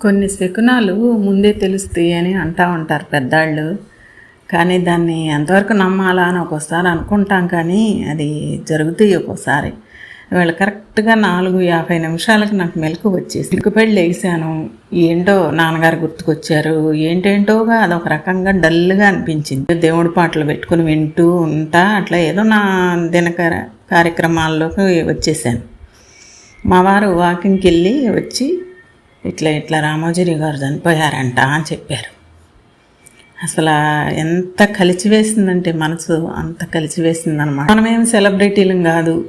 కొన్ని శకునాలు ముందే తెలుస్తాయి అని అంటూ ఉంటారు పెద్దాళ్ళు. కానీ దాన్ని ఎంతవరకు నమ్మాలా అని ఒక్కోసారి అనుకుంటాం కానీ అది జరుగుతాయి ఒక్కోసారి. ఇవాళ కరెక్ట్గా నాలుగు యాభై నిమిషాలకు నాకు మెలకు వచ్చేసి సిగ్గుపడి లేచాను ఏంటో నాన్నగారు గుర్తుకొచ్చారు. ఏంటేంటోగా అదొక రకంగా డల్గా అనిపించింది. దేవుడి పాటలు పెట్టుకుని వింటూ ఉంటా అట్లా ఏదో నా దినకర కార్యక్రమాల్లోకి వచ్చేసాను. మా వారు వాకింగ్కి వెళ్ళి వచ్చి ఇట్లా ఇట్లా రామోజీరి గారు చనిపోయారంట అని చెప్పారు. అసలు ఎంత కలిచివేసిందంటే మనసు అంత కలిచివేసిందనమాట మనమేం సెలబ్రిటీలం కాదు.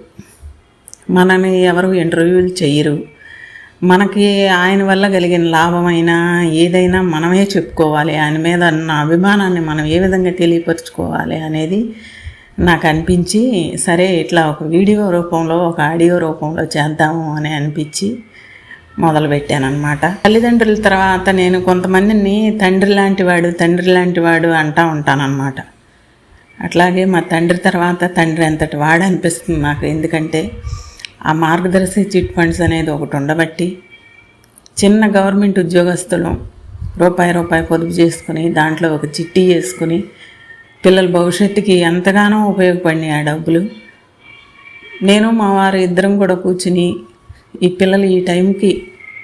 మనని ఎవరు ఇంటర్వ్యూలు చెయ్యరు మనకి ఆయన వల్ల కలిగిన లాభమైనా ఏదైనా మనమే చెప్పుకోవాలి. ఆయన మీద ఉన్న అభిమానాన్ని మనం ఏ విధంగా తెలియపరుచుకోవాలి అనేది నాకు అనిపించి సరే ఇట్లా ఒక వీడియో రూపంలో ఒక ఆడియో రూపంలో చేద్దాము అని అనిపించి మొదలుపెట్టానమాట తల్లిదండ్రుల తర్వాత నేను కొంతమందిని తండ్రి లాంటి వాడు తండ్రి లాంటి వాడు అంటా ఉంటానన్నమాట. అట్లాగే మా తండ్రి తర్వాత తండ్రి అంతటి వాడు అనిపిస్తుంది నాకు. ఎందుకంటే ఆ మార్గదర్శి చిట్ ఫండ్స్ అనేది ఒకటి ఉండబట్టి చిన్న గవర్నమెంట్ ఉద్యోగస్తులు రూపాయి రూపాయి పొదుపు చేసుకుని దాంట్లో ఒక చిట్టి వేసుకుని పిల్లల భవిష్యత్తుకి ఎంతగానో ఉపయోగపడినాయి ఆ డబ్బులు. నేను మా వారు ఇద్దరం కూడా కూర్చుని ఈ పిల్లలు ఈ టైంకి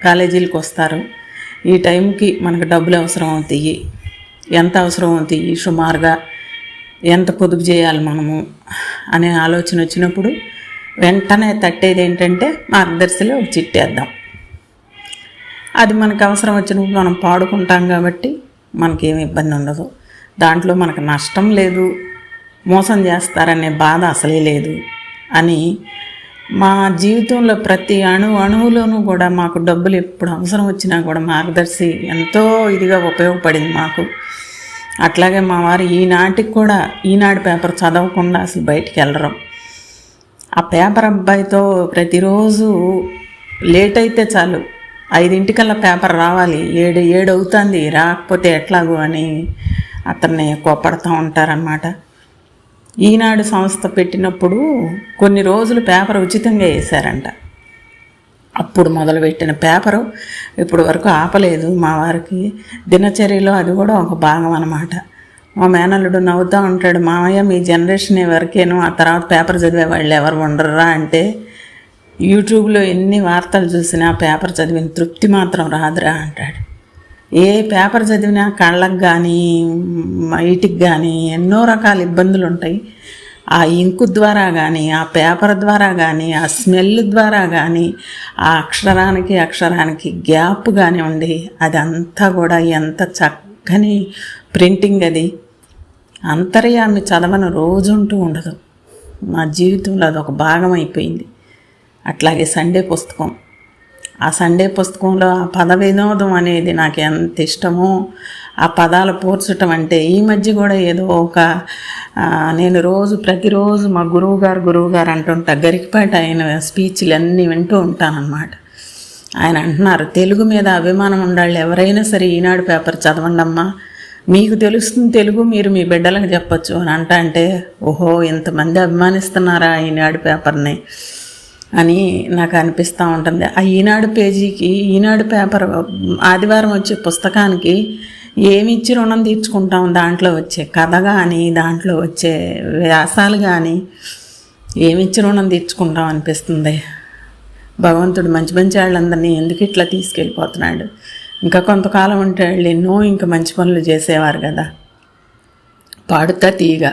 కాలేజీలకు వస్తారు. ఈ టైంకి మనకు డబ్బులు అవసరం అవుతాయి. ఎంత అవసరం అవుతాయి సుమారుగా? ఎంత పొదుపు చేయాలి మనము? అనే ఆలోచన వచ్చినప్పుడు వెంటనే తట్టేది ఏంటంటే మార్గదర్శిలో ఒక చిట్టేద్దాం అది మనకు అవసరం వచ్చినప్పుడు మనం పాడుకుంటాం కాబట్టి మనకేమి ఇబ్బంది ఉండదు. దాంట్లో మనకు నష్టం లేదు. మోసం చేస్తారనే బాధ అసలే లేదు అని మా జీవితంలో ప్రతి అణు అణువులోనూ కూడా మాకు డబ్బులు ఎప్పుడు అవసరం వచ్చినా కూడా మార్గదర్శి ఎంతో ఇదిగా ఉపయోగపడింది మాకు. అట్లాగే మా వారు ఈనాటికి కూడా ఈనాడు పేపర్ చదవకుండా అసలు బయటికి వెళ్ళరు. ఆ పేపర్ అబ్బాయితో ప్రతిరోజు లేట్ అయితే చాలు. ఐదింటికల్లా పేపర్ రావాలి. ఏడు ఏడు అవుతుంది. రాకపోతే ఎట్లాగో అని అతన్ని కోపడుతూ ఉంటారన్నమాట. ఈనాడు సంస్థ పెట్టినప్పుడు కొన్ని రోజులు పేపర్ ఉచితంగా వేశారంట. అప్పుడు మొదలుపెట్టిన పేపరు ఇప్పుడు వరకు ఆపలేదు. మా వారికి దినచర్యలో అది కూడా ఒక భాగం అన్నమాట. మా మేనల్లుడు నవ్వుతూ ఉంటాడు మామయ్య మీ జనరేషన్ వరకేను ఆ తర్వాత పేపర్ చదివే వాళ్ళు ఎవరు ఉండరురా? అంటే యూట్యూబ్లో ఎన్ని వార్తలు చూసినా పేపర్ చదివిన తృప్తి మాత్రం రాదురా అంటాడు. ఏ పేపర్ చదివినా కళ్ళకు కానీ మైటికి కానీ ఎన్నో రకాల ఇబ్బందులు ఉంటాయి. ఆ ఇంకు ద్వారా కానీ ఆ పేపర్ ద్వారా కానీ ఆ స్మెల్ ద్వారా కానీ ఆ అక్షరానికి అక్షరానికి గ్యాప్ కానివ్వండి అదంతా కూడా ఎంత చక్కని ప్రింటింగ్ అది. అంతర్యామి చదవని రోజుంటూ ఉండదు. నా జీవితంలో అది ఒక భాగం అయిపోయింది. అట్లాగే సండే పుస్తకం. ఆ సండే పుస్తకంలో ఆ పద వినోదం అనేది నాకు ఎంత ఇష్టమో ఆ పదాలు పోర్చటం అంటే ఈ మధ్య కూడా ఏదో ఒక నేను రోజు ప్రతిరోజు మా గురువు గారు గురువు గారు అంటుంటా గరికపాటి ఆయన స్పీచ్లు అన్నీ వింటూ ఉంటానన్నమాట. ఆయన అంటున్నారు తెలుగు మీద అభిమానం ఉండాలి ఎవరైనా సరే ఈనాడు పేపర్ చదవండమ్మా. మీకు తెలుస్తుంది తెలుగు మీరు మీ బిడ్డలకు చెప్పచ్చు. అని అంట అంటే ఓహో ఇంతమంది అభిమానిస్తున్నారా ఈనాడు పేపర్ని? అని నాకు అనిపిస్తూ ఉంటుంది. ఆ ఈనాడు పేజీకి ఈనాడు పేపర్ ఆదివారం వచ్చే పుస్తకానికి ఏమి ఇచ్చి రుణం తీర్చుకుంటాం దాంట్లో వచ్చే కథ కానీ దాంట్లో వచ్చే వ్యాసాలు కానీ ఏమి ఇచ్చి రుణం తీర్చుకుంటాం అనిపిస్తుంది. భగవంతుడు మంచి మంచి వాళ్ళందరినీ ఎందుకు ఇట్లా తీసుకెళ్ళిపోతున్నాడు? ఇంకా కొంతకాలం ఉంటే వాళ్ళు ఎన్నో ఇంకా మంచి పనులు చేసేవారు కదా. పాడుతా తీగ.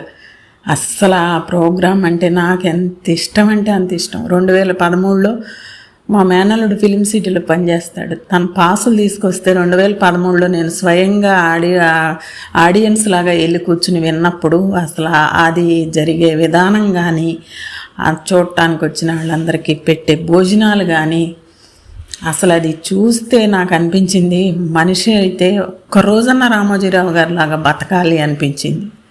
అస్సలు ఆ ప్రోగ్రాం అంటే నాకు ఎంత ఇష్టం అంటే అంత ఇష్టం. రెండు వేల పదమూడులో మా మేనల్లుడు ఫిలిం సిటీలో పనిచేస్తాడు. తన పాసులు తీసుకొస్తే రెండు వేల పదమూడులో నేను స్వయంగా ఆడి ఆడియన్స్ లాగా వెళ్ళి కూర్చుని విన్నప్పుడు అసలు అది జరిగే విధానం కానీ ఆ చూడటానికి వచ్చిన వాళ్ళందరికీ పెట్టే భోజనాలు కానీ అసలు అది చూస్తే నాకు అనిపించింది మనిషి అయితే ఒక్క రోజన్న రామోజీరావు గారి లాగా బతకాలి అనిపించింది.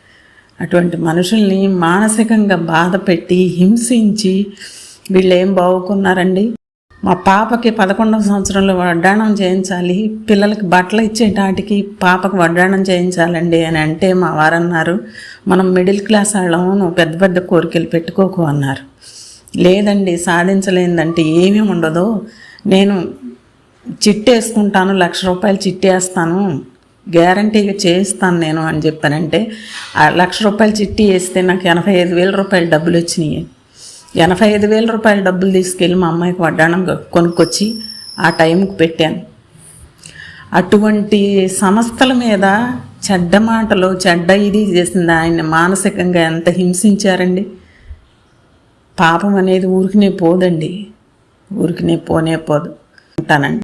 అటువంటి మనుషుల్ని మానసికంగా బాధ పెట్టి హింసించి వీళ్ళు ఏం బాగుకున్నారండి? మా పాపకి పదకొండవ సంవత్సరంలో వడ్డాణం చేయించాలి. పిల్లలకి బట్టలు ఇచ్చేటాటికి పాపకు వడ్డాణం చేయించాలండి అని అంటే మా వారన్నారు. మనం మిడిల్ క్లాస్ వాళ్ళం నువ్వు పెద్ద పెద్ద కోరికలు పెట్టుకోకు అన్నారు. లేదండి సాధించలేదంటే ఏమీ ఉండదు. నేను చిట్టేసుకుంటాను లక్ష రూపాయలు చిట్టేస్తాను. గ్యారంటీగా చేయిస్తాను నేను అని చెప్పానంటే ఆ లక్ష రూపాయలు చిట్టి వేస్తే నాకు ఎనభై ఐదు వేల రూపాయలు డబ్బులు వచ్చినాయి. ఎనభై ఐదు వేల రూపాయల డబ్బులు తీసుకెళ్ళి మా అమ్మాయికి వడ్డాణం కొనుక్కొచ్చి ఆ టైంకి పెట్టాను. అటువంటి సంస్థల మీద చెడ్డ మాటలు చెడ్డ ఇది చేసింది ఆయన మానసికంగా ఎంత హింసించారండి. పాపం అనేది ఊరికినే పోదండి. ఊరికినే పోనే పోదు. ఉంటానండి